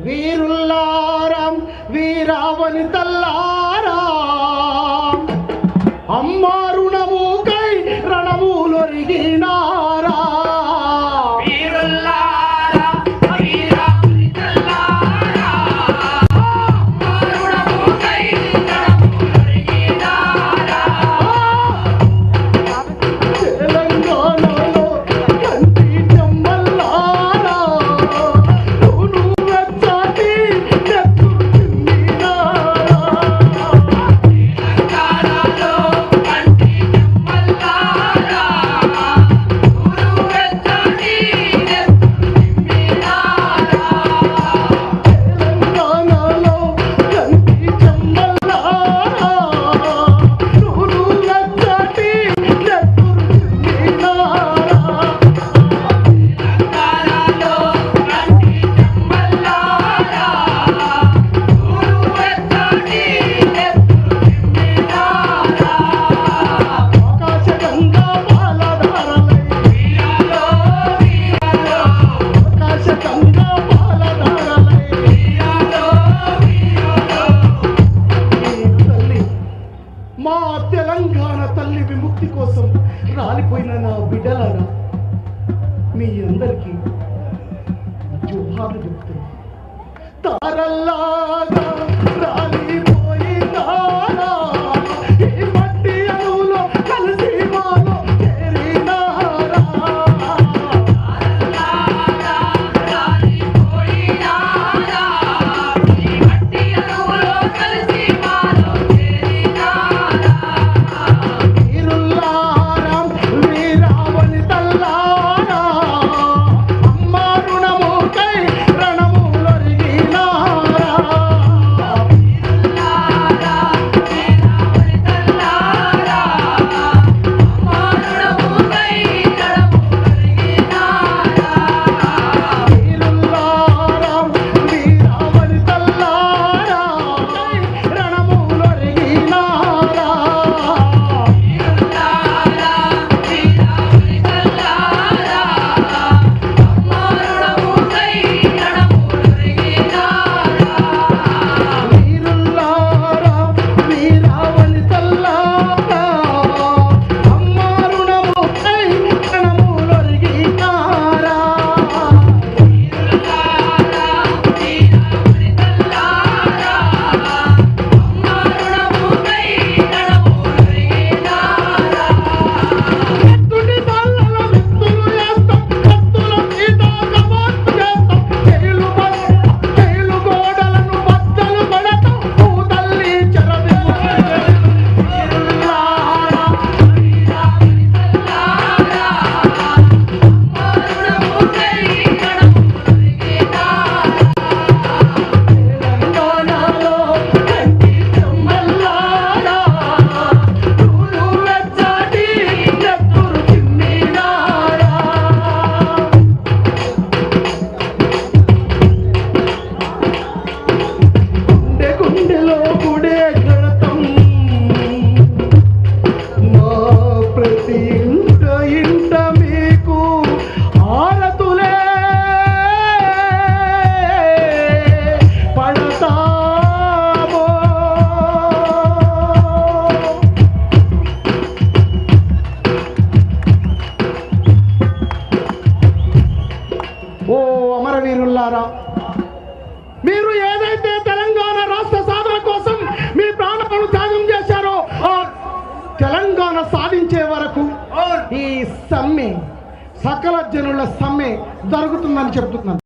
వీరుల్లారం వీరావని తల్లారా. అమ్మా మా తెలంగాణ తల్లి విముక్తి కోసం రాలిపోయిన నా బిడ్డలారా మీ అందరికీ జోహాలు చెప్తున్నా. తారల్లాగా అమరవీరులారా మీరు ఏదైతే తెలంగాణ రాష్ట్ర సాధన కోసం మీ ప్రాణాలను త్యాగం చేశారో ఆ తెలంగాణ సాధించే వరకు ఈ సమ్మె సకల జనుల సమ్మె జరుగుతుందని చెప్తున్నాను.